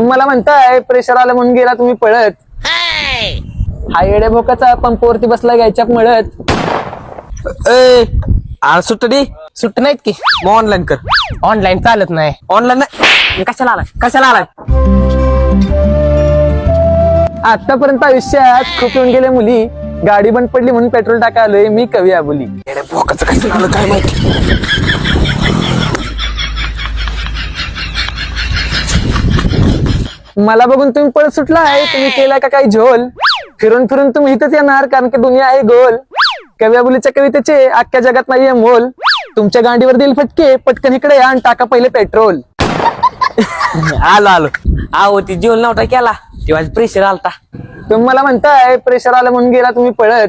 मला म्हणताय प्रेशर आलं म्हणून गेला तुम्ही पळत. हा येड्या भोकाचा पंपावरती बसला घ्यायच्या मळत. ए आ सुट्टी सुट्टी नाहीत की. मग ऑनलाईन कर. ऑनलाईन चालत नाही. ऑनलाईन नाही. कशाला आलाय? कशाला आलाय? आतापर्यंत आयुष्यात खूप येऊन गेले मुली. गाडी बंद पडली म्हणून पेट्रोल टाका आलोय मी कवी आबुली. येड्या भोकाचं कसं आलं काय माहिती? मला बघून तुम्ही पळत सुटला आहे. तुम्ही केला का काही झोल? फिरून फिरून तुम्ही इथंच येणार कारण की दुनिया आहे गोल. कवी आबुलीच्या कवितेचे अख्ख्या जगात नाहीये मोल. तुमच्या गांडीवर देईल फटके पटकन इकडे या आणि टाका पहिले पेट्रोल. आलो आलो. आहो ती जेवण नव्हता केला. तेव्हा प्रेशर आलता. तुम्ही मला म्हणताय प्रेशर आलं म्हणून गेला तुम्ही पळत.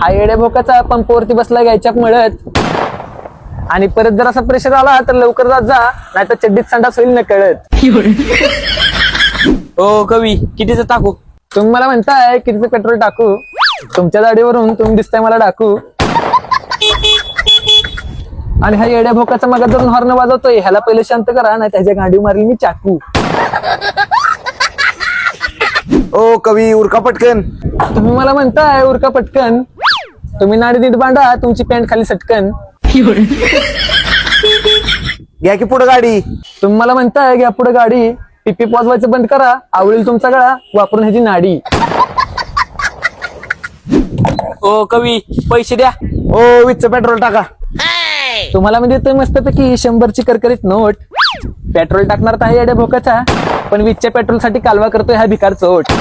हा येड्या भोकाचा पंपावरती बसला घ्यायच्या मळत. आणि परत जर असा प्रेशर आला तर लवकर जात जा नाही तर चड्डीत संडास होईल न कळत. ओ कवी कितीच टाकू? तुम्ही मला म्हणताय किती पेट्रोल टाकू? तुमच्या दाढीवरून तुम्ही दिसताय मला टाकू आणि हा येड्या भोकाचा मग धरून हॉर्न वाजवतोय ह्याला पहिले शांत करा नाही त्याच्या गांडी मारली मी चाकू. ओ कवी उरका पटकन. तुम्ही मला म्हणताय उरका पटकन. तुम्ही नाडी नीट बांधा तुमची पॅन्ट खाली सटकन. घ्या की पुढे गाडी. तुम्ही मला म्हणताय घ्या पुढे गाडी. पिपी पोचवायचं बंद करा. आवळील तुमचा गळा वापरून ह्याची नाडी. ओ कवी पैसे द्या. ओ विच पेट्रोल टाका. तुम्हाला म्हणजे देतोय मस्तपैकी शंभरची करकरीत नोट. पेट्रोल टाकणार तर आहे भोकाचा. पण विचच्या पेट्रोलसाठी कालवा करतोय हा भिकार चोट.